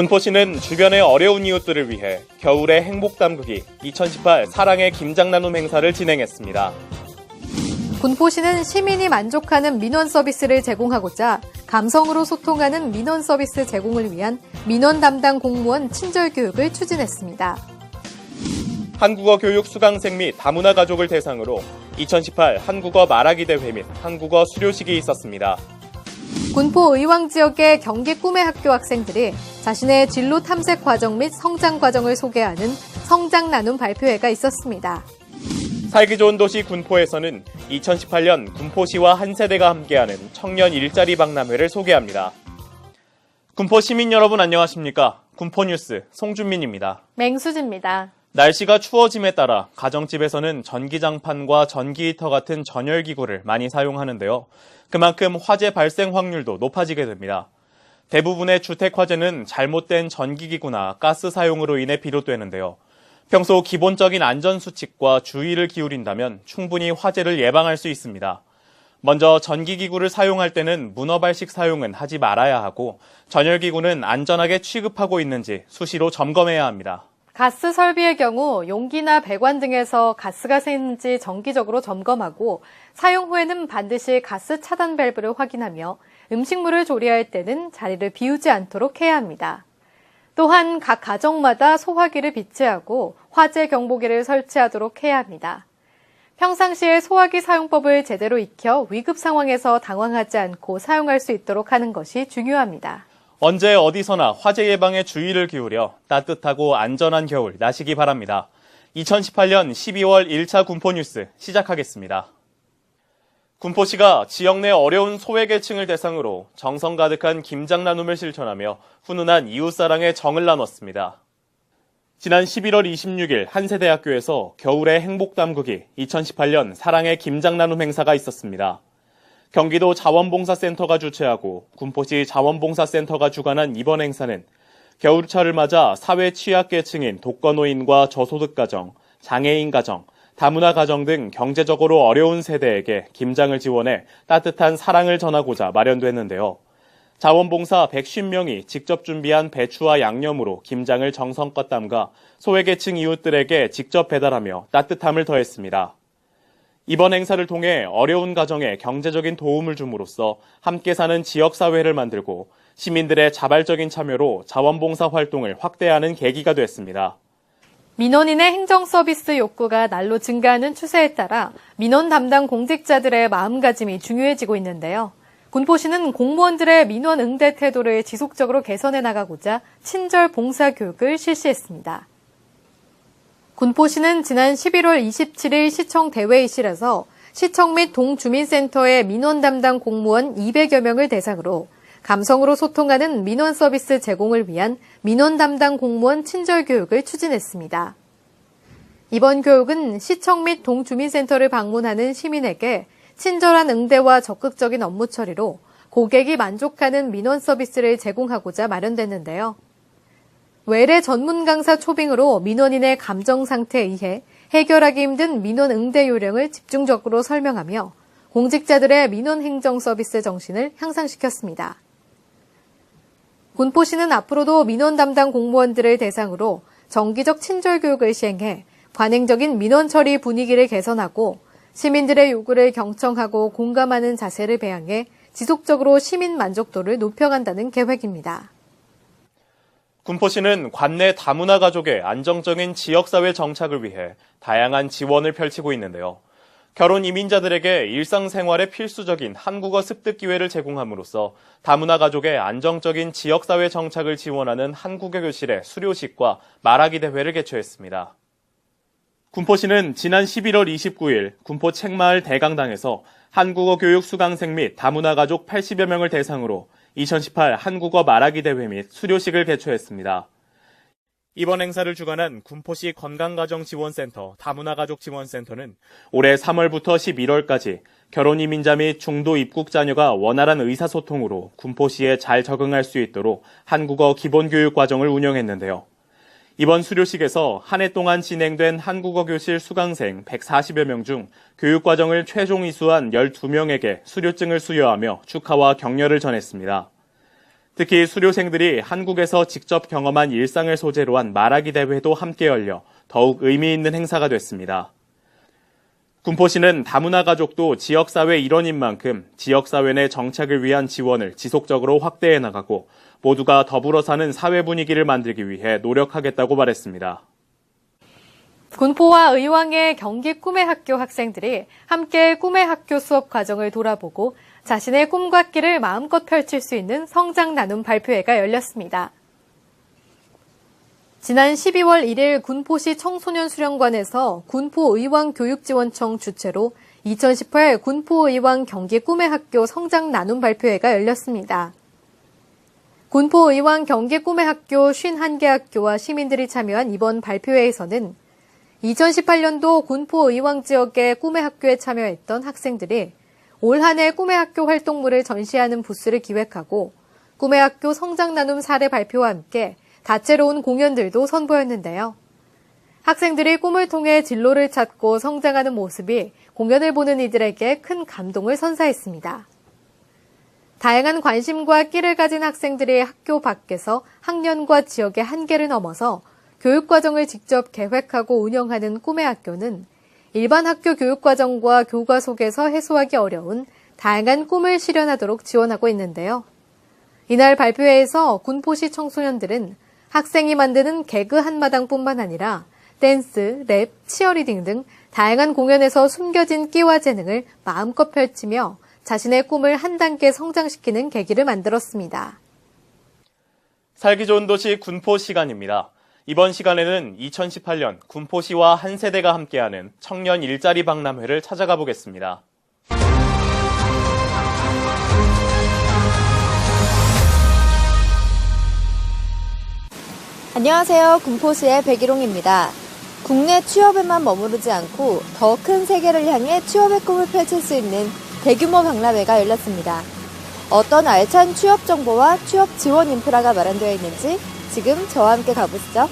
군포시는 주변의 어려운 이웃들을 위해 겨울의 행복 담그기 2018 사랑의 김장 나눔 행사를 진행했습니다. 군포시는 시민이 만족하는 민원 서비스를 제공하고자 감성으로 소통하는 민원 서비스 제공을 위한 민원 담당 공무원 친절 교육을 추진했습니다. 한국어 교육 수강생 및 다문화 가족을 대상으로 2018 한국어 말하기 대회 및 한국어 수료식이 있었습니다. 군포 의왕 지역의 경기 꿈의 학교 학생들이 자신의 진로 탐색 과정 및 성장 과정을 소개하는 성장 나눔 발표회가 있었습니다. 살기 좋은 도시 군포에서는 2018년 군포시와 한 세대가 함께하는 청년 일자리 박람회를 소개합니다. 군포 시민 여러분 안녕하십니까? 군포 뉴스 송준민입니다. 맹수지입니다. 날씨가 추워짐에 따라 가정집에서는 전기장판과 전기히터 같은 전열기구를 많이 사용하는데요. 그만큼 화재 발생 확률도 높아지게 됩니다. 대부분의 주택 화재는 잘못된 전기기구나 가스 사용으로 인해 비롯되는데요. 평소 기본적인 안전수칙과 주의를 기울인다면 충분히 화재를 예방할 수 있습니다. 먼저 전기기구를 사용할 때는 문어발식 사용은 하지 말아야 하고 전열기구는 안전하게 취급하고 있는지 수시로 점검해야 합니다. 가스 설비의 경우 용기나 배관 등에서 가스가 새는지 정기적으로 점검하고 사용 후에는 반드시 가스 차단 밸브를 확인하며 음식물을 조리할 때는 자리를 비우지 않도록 해야 합니다. 또한 각 가정마다 소화기를 비치하고 화재 경보기를 설치하도록 해야 합니다. 평상시에 소화기 사용법을 제대로 익혀 위급 상황에서 당황하지 않고 사용할 수 있도록 하는 것이 중요합니다. 언제 어디서나 화재 예방에 주의를 기울여 따뜻하고 안전한 겨울 나시기 바랍니다. 2018년 12월 1차 군포 뉴스 시작하겠습니다. 군포시가 지역 내 어려운 소외계층을 대상으로 정성 가득한 김장 나눔을 실천하며 훈훈한 이웃사랑의 정을 나눴습니다. 지난 11월 26일 한세대학교에서 겨울의 행복 담그기 2018년 사랑의 김장 나눔 행사가 있었습니다. 경기도 자원봉사센터가 주최하고 군포시 자원봉사센터가 주관한 이번 행사는 겨울철을 맞아 사회 취약계층인 독거노인과 저소득 가정, 장애인 가정, 다문화 가정 등 경제적으로 어려운 세대에게 김장을 지원해 따뜻한 사랑을 전하고자 마련됐는데요. 자원봉사 150명이 직접 준비한 배추와 양념으로 김장을 정성껏 담가 소외계층 이웃들에게 직접 배달하며 따뜻함을 더했습니다. 이번 행사를 통해 어려운 가정에 경제적인 도움을 줌으로써 함께 사는 지역사회를 만들고 시민들의 자발적인 참여로 자원봉사 활동을 확대하는 계기가 됐습니다. 민원인의 행정 서비스 욕구가 날로 증가하는 추세에 따라 민원 담당 공직자들의 마음가짐이 중요해지고 있는데요. 군포시는 공무원들의 민원 응대 태도를 지속적으로 개선해 나가고자 친절 봉사 교육을 실시했습니다. 군포시는 지난 11월 27일 시청 대회의실에서 시청 및 동주민센터의 민원 담당 공무원 200여 명을 대상으로 감성으로 소통하는 민원 서비스 제공을 위한 민원 담당 공무원 친절 교육을 추진했습니다. 이번 교육은 시청 및 동주민센터를 방문하는 시민에게 친절한 응대와 적극적인 업무 처리로 고객이 만족하는 민원 서비스를 제공하고자 마련됐는데요. 외래 전문 강사 초빙으로 민원인의 감정 상태에 의해 해결하기 힘든 민원 응대 요령을 집중적으로 설명하며 공직자들의 민원 행정 서비스 정신을 향상시켰습니다. 군포시는 앞으로도 민원 담당 공무원들을 대상으로 정기적 친절 교육을 시행해 관행적인 민원 처리 분위기를 개선하고 시민들의 요구를 경청하고 공감하는 자세를 배양해 지속적으로 시민 만족도를 높여간다는 계획입니다. 군포시는 관내 다문화 가족의 안정적인 지역사회 정착을 위해 다양한 지원을 펼치고 있는데요. 결혼 이민자들에게 일상생활에 필수적인 한국어 습득 기회를 제공함으로써 다문화 가족의 안정적인 지역사회 정착을 지원하는 한국어 교실의 수료식과 말하기 대회를 개최했습니다. 군포시는 지난 11월 29일 군포 책마을 대강당에서 한국어 교육 수강생 및 다문화 가족 80여 명을 대상으로 2018 한국어 말하기 대회 및 수료식을 개최했습니다. 이번 행사를 주관한 군포시 건강가정지원센터 다문화가족지원센터는 올해 3월부터 11월까지 결혼 이민자 및 중도 입국 자녀가 원활한 의사소통으로 군포시에 잘 적응할 수 있도록 한국어 기본교육 과정을 운영했는데요. 이번 수료식에서 한 해 동안 진행된 한국어 교실 수강생 140여 명 중 교육과정을 최종 이수한 12명에게 수료증을 수여하며 축하와 격려를 전했습니다. 특히 수료생들이 한국에서 직접 경험한 일상을 소재로 한 말하기 대회도 함께 열려 더욱 의미 있는 행사가 됐습니다. 군포시는 다문화 가족도 지역사회 일원인 만큼 지역사회 내 정착을 위한 지원을 지속적으로 확대해 나가고 모두가 더불어 사는 사회 분위기를 만들기 위해 노력하겠다고 말했습니다. 군포와 의왕의 경기 꿈의 학교 학생들이 함께 꿈의 학교 수업 과정을 돌아보고 자신의 꿈과 끼를 마음껏 펼칠 수 있는 성장 나눔 발표회가 열렸습니다. 지난 12월 1일 군포시 청소년 수련관에서 군포의왕교육지원청 주최로 2018 군포의왕 경기 꿈의 학교 성장 나눔 발표회가 열렸습니다. 군포의왕 경기 꿈의 학교 51개 학교와 시민들이 참여한 이번 발표회에서는 2018년도 군포 의왕 지역의 꿈의 학교에 참여했던 학생들이 올 한해 꿈의 학교 활동물을 전시하는 부스를 기획하고 꿈의 학교 성장 나눔 사례 발표와 함께 다채로운 공연들도 선보였는데요. 학생들이 꿈을 통해 진로를 찾고 성장하는 모습이 공연을 보는 이들에게 큰 감동을 선사했습니다. 다양한 관심과 끼를 가진 학생들이 학교 밖에서 학년과 지역의 한계를 넘어서 교육과정을 직접 계획하고 운영하는 꿈의 학교는 일반 학교 교육과정과 교과 속에서 해소하기 어려운 다양한 꿈을 실현하도록 지원하고 있는데요. 이날 발표회에서 군포시 청소년들은 학생이 만드는 개그 한마당뿐만 아니라 댄스, 랩, 치어리딩 등 다양한 공연에서 숨겨진 끼와 재능을 마음껏 펼치며 자신의 꿈을 한 단계 성장시키는 계기를 만들었습니다. 살기 좋은 도시 군포 시간입니다. 이번 시간에는 2018년 군포시와 한 세대가 함께하는 청년 일자리 박람회를 찾아가 보겠습니다. 안녕하세요. 군포시의 백일홍입니다. 국내 취업에만 머무르지 않고 더 큰 세계를 향해 취업의 꿈을 펼칠 수 있는 대규모 박람회가 열렸습니다. 어떤 알찬 취업 정보와 취업 지원 인프라가 마련되어 있는지 지금 저와 함께 가보시죠.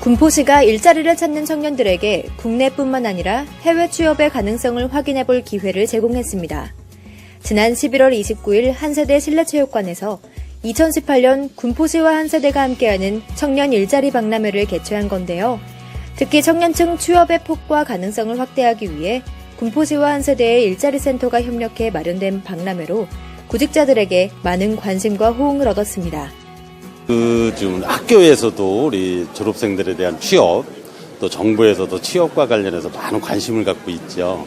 군포시가 일자리를 찾는 청년들에게 국내뿐만 아니라 해외 취업의 가능성을 확인해 볼 기회를 제공했습니다. 지난 11월 29일 한세대 실내체육관에서 2018년 군포시와 한세대가 함께하는 청년 일자리 박람회를 개최한 건데요. 특히 청년층 취업의 폭과 가능성을 확대하기 위해 군포시와 한세대의 일자리 센터가 협력해 마련된 박람회로 구직자들에게 많은 관심과 호응을 얻었습니다. 그 지금 학교에서도 우리 졸업생들에 대한 취업 또 정부에서도 취업과 관련해서 많은 관심을 갖고 있죠.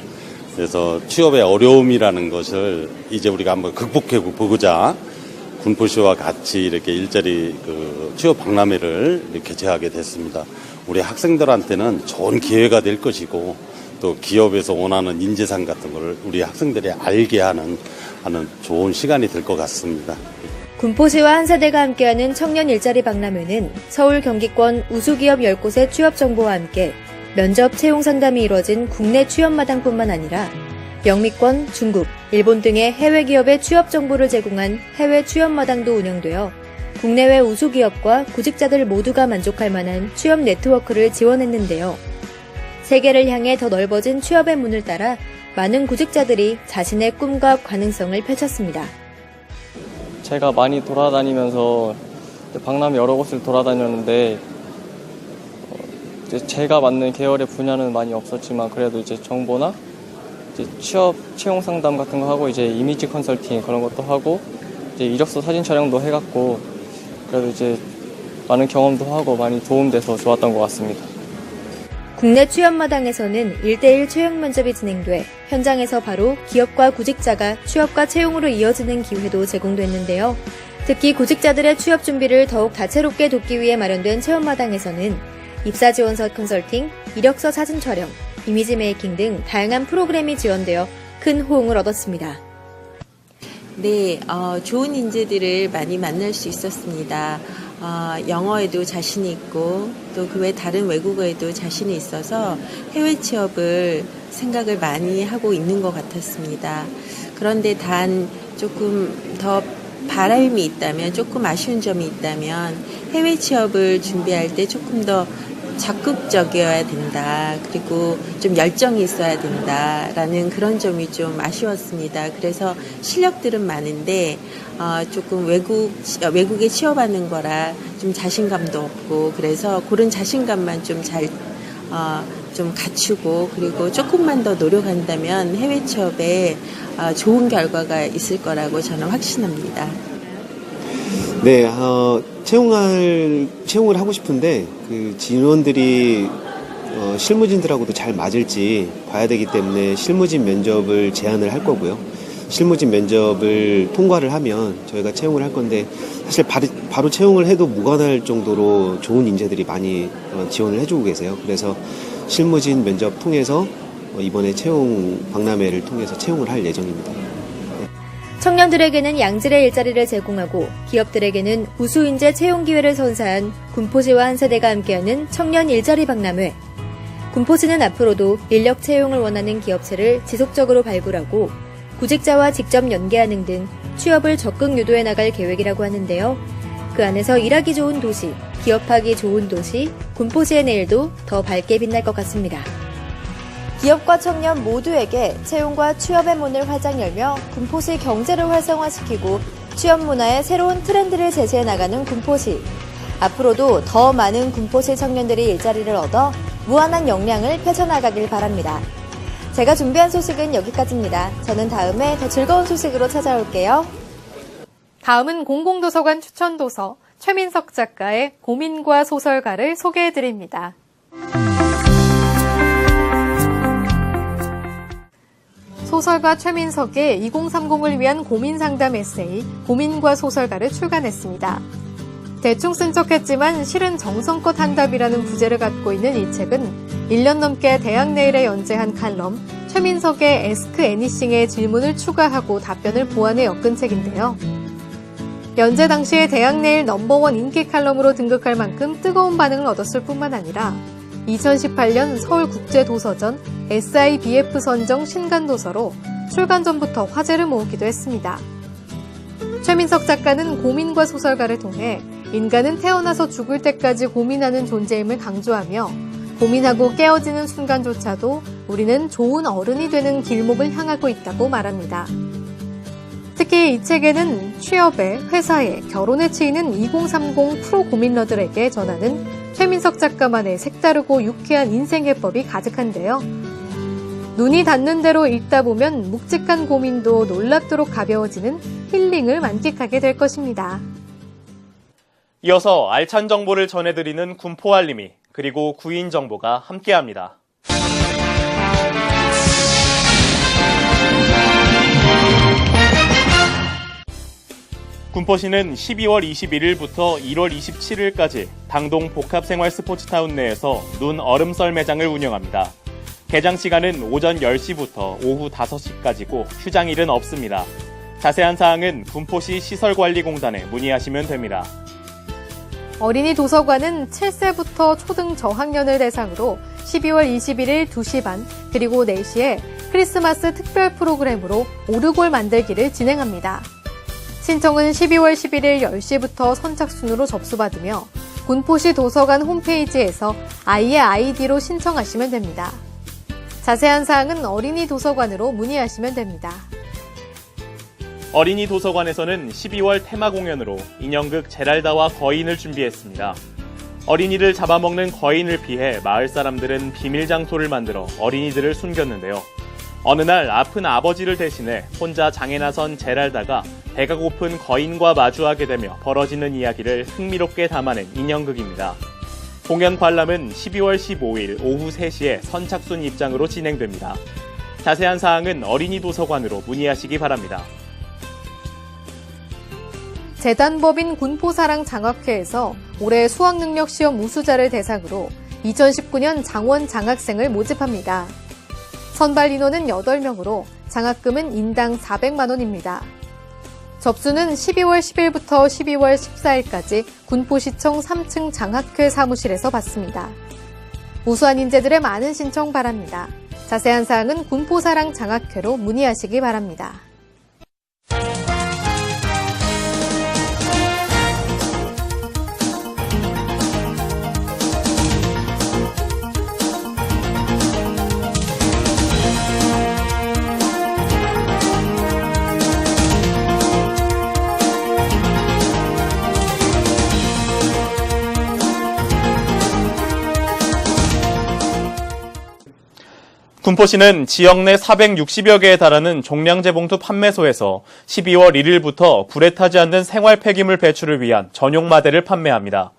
그래서 취업의 어려움이라는 것을 이제 우리가 한번 극복해 보고자 군포시와 같이 이렇게 일자리 그 취업 박람회를 개최하게 됐습니다. 우리 학생들한테는 좋은 기회가 될 것이고 또 기업에서 원하는 인재상 같은 걸 우리 학생들이 알게 하는 하는 좋은 시간이 될 것 같습니다. 군포시와 한세대가 함께하는 청년 일자리 박람회는 서울 경기권 우수기업 10곳의 취업 정보와 함께 면접 채용 상담이 이뤄진 국내 취업마당뿐만 아니라 영미권, 중국, 일본 등의 해외 기업의 취업 정보를 제공한 해외 취업마당도 운영되어 국내외 우수기업과 구직자들 모두가 만족할 만한 취업 네트워크를 지원했는데요. 세계를 향해 더 넓어진 취업의 문을 따라 많은 구직자들이 자신의 꿈과 가능성을 펼쳤습니다. 제가 많이 돌아다니면서 박람회 여러 곳을 돌아다녔는데 어, 제가 맞는 계열의 분야는 많이 없었지만 그래도 이제 정보나 이제 취업 채용 상담 같은 거 하고 이제 이미지 컨설팅 그런 것도 하고 이제 이력서 사진 촬영도 해갖고 그래도 이제 많은 경험도 하고 많이 도움돼서 좋았던 것 같습니다. 국내 취업마당에서는 1대1 채용 면접이 진행돼 현장에서 바로 기업과 구직자가 취업과 채용으로 이어지는 기회도 제공됐는데요. 특히 구직자들의 취업 준비를 더욱 다채롭게 돕기 위해 마련된 체험마당에서는 입사 지원서 컨설팅, 이력서 사진 촬영, 이미지 메이킹 등 다양한 프로그램이 지원되어 큰 호응을 얻었습니다. 네, 어, 좋은 인재들을 많이 만날 수 있었습니다. 어, 영어에도 자신이 있고 또 그 외 다른 외국어에도 자신이 있어서 해외 취업을 생각을 많이 하고 있는 것 같았습니다. 그런데 단 조금 더 바람이 있다면 조금 아쉬운 점이 있다면 해외 취업을 준비할 때 조금 더 적극적이어야 된다. 그리고 좀 열정이 있어야 된다라는 그런 점이 좀 아쉬웠습니다. 그래서 실력들은 많은데 어, 조금 외국 어, 외국에 취업하는 거라 좀 자신감도 없고 그래서 그런 자신감만 좀잘 어, 좀 갖추고 그리고 조금만 더 노력한다면 해외 취업에 어, 좋은 결과가 있을 거라고 저는 확신합니다. 네, 어, 채용할, 채용을 하고 싶은데, 그 진원들이, 어, 실무진들하고도 잘 맞을지 봐야 되기 때문에 실무진 면접을 제안을 할 거고요. 실무진 면접을 통과를 하면 저희가 채용을 할 건데, 사실 바로, 바로 채용을 해도 무관할 정도로 좋은 인재들이 많이 어, 지원을 해주고 계세요. 그래서 실무진 면접 통해서 어, 이번에 채용 박람회를 통해서 채용을 할 예정입니다. 청년들에게는 양질의 일자리를 제공하고 기업들에게는 우수 인재 채용 기회를 선사한 군포시와 한세대가 함께하는 청년 일자리 박람회. 군포시는 앞으로도 인력 채용을 원하는 기업체를 지속적으로 발굴하고 구직자와 직접 연계하는 등 취업을 적극 유도해 나갈 계획이라고 하는데요. 그 안에서 일하기 좋은 도시, 기업하기 좋은 도시, 군포시의 내일도 더 밝게 빛날 것 같습니다. 기업과 청년 모두에게 채용과 취업의 문을 활짝 열며 군포시 경제를 활성화시키고 취업 문화의 새로운 트렌드를 제시해 나가는 군포시. 앞으로도 더 많은 군포시 청년들이 일자리를 얻어 무한한 역량을 펼쳐나가길 바랍니다. 제가 준비한 소식은 여기까지입니다. 저는 다음에 더 즐거운 소식으로 찾아올게요. 다음은 공공도서관 추천도서 최민석 작가의 고민과 소설가를 소개해드립니다. 소설가 최민석의 2030을 위한 고민 상담 에세이 고민과 소설가를 출간했습니다. 대충 쓴 척했지만 실은 정성껏 한답이라는 부제를 갖고 있는 이 책은 1년 넘게 대학 내일에 연재한 칼럼 최민석의 에스크 애니싱의 질문을 추가하고 답변을 보완해 엮은 책인데요. 연재 당시에 대학 내일 넘버원 인기 칼럼으로 등극할 만큼 뜨거운 반응을 얻었을 뿐만 아니라 2018년 서울국제도서전 SIBF 선정 신간도서로 출간 전부터 화제를 모으기도 했습니다. 최민석 작가는 고민과 소설가를 통해 인간은 태어나서 죽을 때까지 고민하는 존재임을 강조하며 고민하고 깨어지는 순간조차도 우리는 좋은 어른이 되는 길목을 향하고 있다고 말합니다. 특히 이 책에는 취업에, 회사에, 결혼에 치이는 2030 프로 고민러들에게 전하는 최민석 작가만의 색다르고 유쾌한 인생 해법이 가득한데요. 눈이 닿는 대로 읽다 보면 묵직한 고민도 놀랍도록 가벼워지는 힐링을 만끽하게 될 것입니다. 이어서 알찬 정보를 전해드리는 군포 알림이 그리고 구인 정보가 함께합니다. 군포시는 12월 21일부터 1월 27일까지 당동 복합생활 스포츠타운 내에서 눈 얼음 썰 매장을 운영합니다. 개장 시간은 오전 10시부터 오후 5시까지고 휴장일은 없습니다. 자세한 사항은 군포시 시설관리공단에 문의하시면 됩니다. 어린이 도서관은 7세부터 초등 저학년을 대상으로 12월 21일 2시 반 그리고 4시에 크리스마스 특별 프로그램으로 오르골 만들기를 진행합니다. 신청은 12월 11일 10시부터 선착순으로 접수받으며 군포시 도서관 홈페이지에서 아이의 아이디로 신청하시면 됩니다. 자세한 사항은 어린이 도서관으로 문의하시면 됩니다. 어린이 도서관에서는 12월 테마 공연으로 인형극 제랄다와 거인을 준비했습니다. 어린이를 잡아먹는 거인을 피해 마을 사람들은 비밀 장소를 만들어 어린이들을 숨겼는데요. 어느 날 아픈 아버지를 대신해 혼자 장에 나선 제랄다가 배가 고픈 거인과 마주하게 되며 벌어지는 이야기를 흥미롭게 담아낸 인형극입니다. 공연 관람은 12월 15일 오후 3시에 선착순 입장으로 진행됩니다. 자세한 사항은 어린이 도서관으로 문의하시기 바랍니다. 재단법인 군포사랑 장학회에서 올해 수학능력 시험 우수자를 대상으로 2019년 장원 장학생을 모집합니다. 선발 인원은 8명으로 장학금은 인당 400만 원입니다. 접수는 12월 10일부터 12월 14일까지 군포시청 3층 장학회 사무실에서 받습니다. 우수한 인재들의 많은 신청 바랍니다. 자세한 사항은 군포사랑 장학회로 문의하시기 바랍니다. 군포시는 지역 내 460여 개에 달하는 종량제 봉투 판매소에서 12월 1일부터 불에 타지 않는 생활 폐기물 배출을 위한 전용 마대를 판매합니다.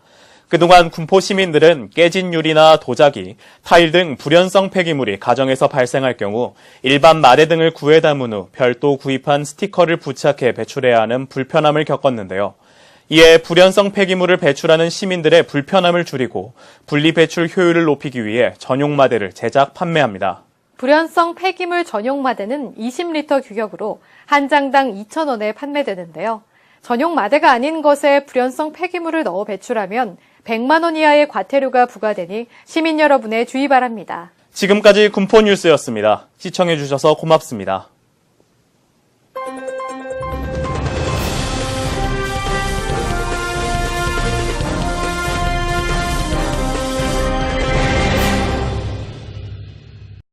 그동안 군포 시민들은 깨진 유리나 도자기, 타일 등 불연성 폐기물이 가정에서 발생할 경우 일반 마대 등을 구해 담은 후 별도 구입한 스티커를 부착해 배출해야 하는 불편함을 겪었는데요. 이에 불연성 폐기물을 배출하는 시민들의 불편함을 줄이고 분리 배출 효율을 높이기 위해 전용 마대를 제작 판매합니다. 불연성 폐기물 전용 마대는 20리터 규격으로 한 장당 2,000원에 판매되는데요. 전용 마대가 아닌 것에 불연성 폐기물을 넣어 배출하면 100만 원 이하의 과태료가 부과되니 시민 여러분의 주의 바랍니다. 지금까지 군포 뉴스였습니다. 시청해 주셔서 고맙습니다.